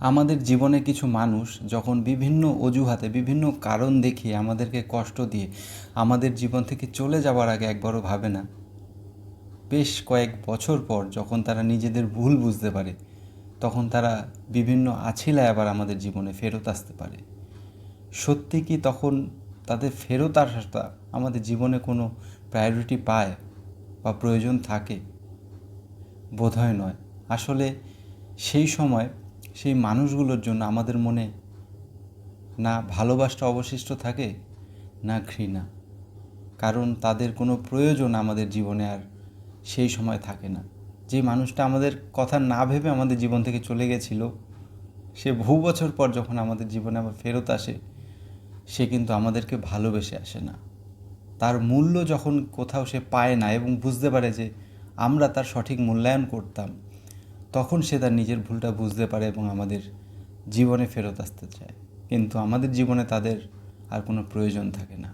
আমাদের জীবনে কিছু মানুষ যখন বিভিন্ন অজুহাতে, বিভিন্ন কারণ দেখিয়ে আমাদেরকে কষ্ট দিয়ে আমাদের জীবন থেকে চলে যাওয়ার আগে একবারও ভাবে না। বেশ কয়েক বছর পর যখন তারা নিজেদের ভুল বুঝতে পারে, তখন তারা বিভিন্ন আছিলায় আবার আমাদের জীবনে ফেরত আসতে পারে। সত্যি কি তখন তাদের ফেরত আসাটা আমাদের জীবনে কোনো প্রায়োরিটি পায় বা প্রয়োজন থাকে? বোধহয় নয়। আসলে সেই সময় সেই মানুষগুলোর জন্য আমাদের মনে না ভালোবাসা অবশিষ্ট থাকে, না ঘৃণা। কারণ তাদের কোনো প্রয়োজন আমাদের জীবনে আর সেই সময় থাকে না। যে মানুষটা আমাদের কথা না ভেবে আমাদের জীবন থেকে চলে গেছিল, সে বহু বছর পর যখন আমাদের জীবনে আবার ফেরত আসে, সে কিন্তু আমাদেরকে ভালোবেসে আসে না। তার মূল্য যখন কোথাও সে পায় না এবং বুঝতে পারে যে আমরা তার সঠিক মূল্যায়ন করতাম তখন সে তার নিজের ভুলটা বুঝতে পারে এবং আমাদের জীবনে ফেরত আসতে চায়। কিন্তু আমাদের জীবনে তাদের আর কোনো প্রয়োজন থাকে না।